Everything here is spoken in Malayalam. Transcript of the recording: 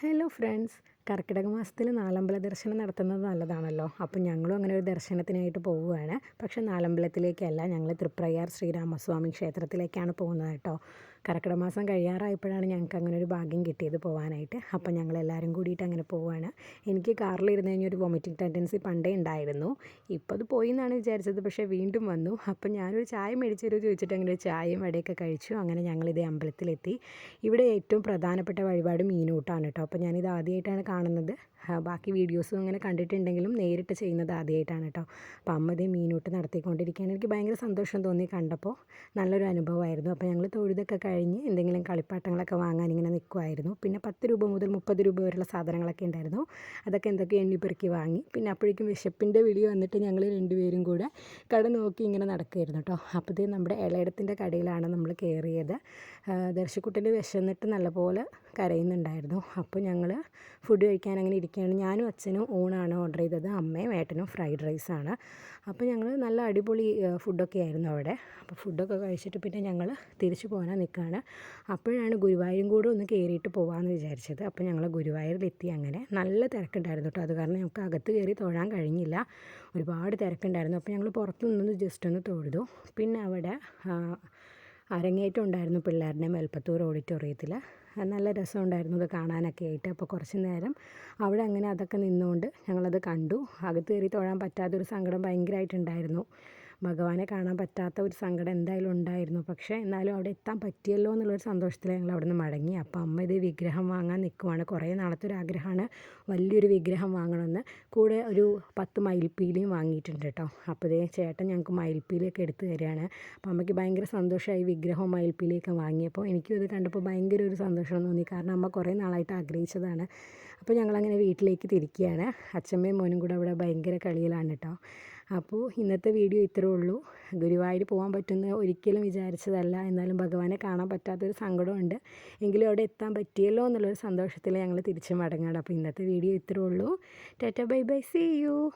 hello friends. കർക്കിടക മാസത്തിൽ നാലമ്പല ദർശനം നടത്തുന്നത് നല്ലതാണല്ലോ. അപ്പം ഞങ്ങളും അങ്ങനെ ഒരു ദർശനത്തിനായിട്ട് പോവുകയാണ്. പക്ഷേ നാലമ്പലത്തിലേക്കല്ല ഞങ്ങൾ തൃപ്രയാർ ശ്രീരാമസ്വാമി ക്ഷേത്രത്തിലേക്കാണ് പോകുന്നത് കേട്ടോ. കർക്കിടക മാസം കഴിയാറായപ്പോഴാണ് ഞങ്ങൾക്ക് അങ്ങനെ ഒരു ഭാഗ്യം കിട്ടിയത് പോകാനായിട്ട് അപ്പം ഞങ്ങൾ എല്ലാവരും കൂടിയിട്ട് അങ്ങനെ പോവുകയാണ്. എനിക്ക് കാറിലിരുന്ന് കഴിഞ്ഞാൽ ഒരു വൊമിറ്റിംഗ് ടെൻഡൻസി പണ്ടേ ഉണ്ടായിരുന്നു. ഇപ്പോൾ അത് പോയി എന്നാണ് വിചാരിച്ചത്. പക്ഷേ വീണ്ടും വന്നു. അപ്പം ഞാനൊരു ചായ മേടിച്ചൊരു ചോദിച്ചിട്ട് അങ്ങനെ ചായയും വടയൊക്കെ കഴിച്ചു. അങ്ങനെ ഞങ്ങളിതേ അമ്പലത്തിലെത്തി. ഇവിടെ ഏറ്റവും പ്രധാനപ്പെട്ട വഴിപാട് മീനൂട്ടാണ് കേട്ടോ. അപ്പോൾ ഞാനിത് ആദ്യമായിട്ടാണ് കാണുന്നത്. ബാക്കി വീഡിയോസും അങ്ങനെ കണ്ടിട്ടുണ്ടെങ്കിലും നേരിട്ട് ചെയ്യുന്നത് ആദ്യമായിട്ടാണ് കേട്ടോ. അപ്പോൾ അമ്മ ഇതേ മീനൂട്ട് നടത്തിക്കൊണ്ടിരിക്കുകയാണ്. എനിക്ക് ഭയങ്കര സന്തോഷം തോന്നി കണ്ടപ്പോൾ. നല്ലൊരു അനുഭവമായിരുന്നു. അപ്പോൾ ഞങ്ങൾ തൊഴുതൊക്കെ കഴിഞ്ഞ് എന്തെങ്കിലും കളിപ്പാട്ടങ്ങളൊക്കെ വാങ്ങാൻ ഇങ്ങനെ നിൽക്കുമായിരുന്നു പിന്നെ പത്ത് രൂപ മുതൽ മുപ്പത് രൂപ വരെയുള്ള സാധനങ്ങളൊക്കെ ഉണ്ടായിരുന്നു. അതൊക്കെ എന്തൊക്കെ എണ്ണിപ്പെറുക്കി വാങ്ങി. പിന്നെ അപ്പോഴേക്കും വിശപ്പിന്റെ വിളി വന്നിട്ട് ഞങ്ങൾ രണ്ടുപേരും കൂടെ കട നോക്കി ഇങ്ങനെ നടക്കുമായിരുന്നു കേട്ടോ. അപ്പോൾ നമ്മുടെ ഇളയിടത്തിന്റെ കടയിലാണ് നമ്മൾ കയറിയത്. ദർശക്കുട്ടന്റെ വിശന്നിട്ട് നല്ലപോലെ കരയുന്നുണ്ടായിരുന്നു. അപ്പോൾ ഞങ്ങൾ ഫുഡ് കഴിക്കാൻ അങ്ങനെ ഇരിക്കുകയാണ്. ഞാനും അച്ഛനും ഊണാണ് ഓർഡർ ചെയ്തത്. അമ്മയും ഏട്ടനും ഫ്രൈഡ് റൈസാണ് അപ്പോൾ ഞങ്ങൾ നല്ല അടിപൊളി ഫുഡൊക്കെ ആയിരുന്നു അവിടെ. അപ്പോൾ ഫുഡൊക്കെ കഴിച്ചിട്ട് പിന്നെ ഞങ്ങൾ തിരിച്ചു പോകാൻ നിൽക്കുകയാണ് അപ്പോഴാണ് ഗുരുവായൂരും കൂടെ ഒന്ന് കയറിയിട്ട് പോകാമെന്ന് വിചാരിച്ചത്. അപ്പോൾ ഞങ്ങൾ ഗുരുവായൂരിലെത്തി അങ്ങനെ. നല്ല തിരക്കുണ്ടായിരുന്നു കേട്ടോ അത് കാരണം ഞങ്ങൾക്ക് അകത്ത് കയറി തൊഴാൻ കഴിഞ്ഞില്ല. ഒരുപാട് തിരക്കുണ്ടായിരുന്നു. അപ്പോൾ ഞങ്ങൾ പുറത്തു നിന്ന് ജസ്റ്റ് ഒന്ന് തൊഴുതു. പിന്നെ അവിടെ അരങ്ങേറ്റം ഉണ്ടായിരുന്നു പിള്ളേരുടെ മേൽപ്പത്തൂർ ഓഡിറ്റോറിയത്തിൽ നല്ല രസമുണ്ടായിരുന്നു അത് കാണാനൊക്കെ ആയിട്ട്. അപ്പോൾ കുറച്ച് നേരം അവിടെ അങ്ങനെ അതൊക്കെ നിന്നുകൊണ്ട് ഞങ്ങളത് കണ്ടു. അകത്ത് കയറി തൊഴാൻ പറ്റാത്തൊരു സങ്കടം ഭയങ്കരമായിട്ടുണ്ടായിരുന്നു ഭഗവാനെ കാണാൻ പറ്റാത്ത ഒരു സങ്കടം എന്തായാലും ഉണ്ടായിരുന്നു. പക്ഷേ എന്നാലും അവിടെ എത്താൻ പറ്റിയല്ലോ എന്നുള്ളൊരു സന്തോഷത്തിൽ ഞങ്ങൾ അവിടെ നിന്ന് മടങ്ങി. അപ്പോൾ അമ്മ ഇത് വിഗ്രഹം വാങ്ങാൻ നിൽക്കുവാണ് കുറേ നാളത്തെ ഒരു ആഗ്രഹമാണ് വലിയൊരു വിഗ്രഹം വാങ്ങണമെന്ന്. കൂടെ ഒരു പത്ത് മയിൽപ്പീലിയും വാങ്ങിയിട്ടുണ്ട് കേട്ടോ. അപ്പോൾ ഇതേ ചേട്ടൻ ഞങ്ങൾക്ക് മയിൽപ്പീലിയൊക്കെ എടുത്തു തരികയാണ്. അപ്പോൾ അമ്മയ്ക്ക് ഭയങ്കര സന്തോഷമായി വിഗ്രഹവും മയിൽപ്പീലിയൊക്കെ വാങ്ങിയപ്പോൾ എനിക്കും ഇത് കണ്ടപ്പോൾ ഭയങ്കര ഒരു സന്തോഷം തോന്നി. കാരണം അമ്മ കുറേ നാളായിട്ട് ആഗ്രഹിച്ചതാണ്. അപ്പോൾ ഞങ്ങളങ്ങനെ വീട്ടിലേക്ക് തിരിക്കുകയാണ്. അച്ഛമ്മയും മോനും കൂടെ അവിടെ ഭയങ്കര കളിയിലാണ് കേട്ടോ. അപ്പോൾ ഇന്നത്തെ വീഡിയോ ഇത്രേ ഉള്ളൂ. ഗുരുവായൂർ പോകാൻ പറ്റുന്ന ഒരിക്കലും വിചാരിച്ചതല്ല. എന്നാലും ഭഗവാനെ കാണാൻ പറ്റാത്തൊരു സങ്കടമുണ്ട്. എങ്കിലും അവിടെ എത്താൻ പറ്റിയല്ലോ എന്നുള്ളൊരു സന്തോഷത്തിൽ ഞങ്ങൾ തിരിച്ചു മടങ്ങാണ് അപ്പോൾ ഇന്നത്തെ വീഡിയോ ഇത്രേ ഉള്ളൂ. Tata bye bye see U.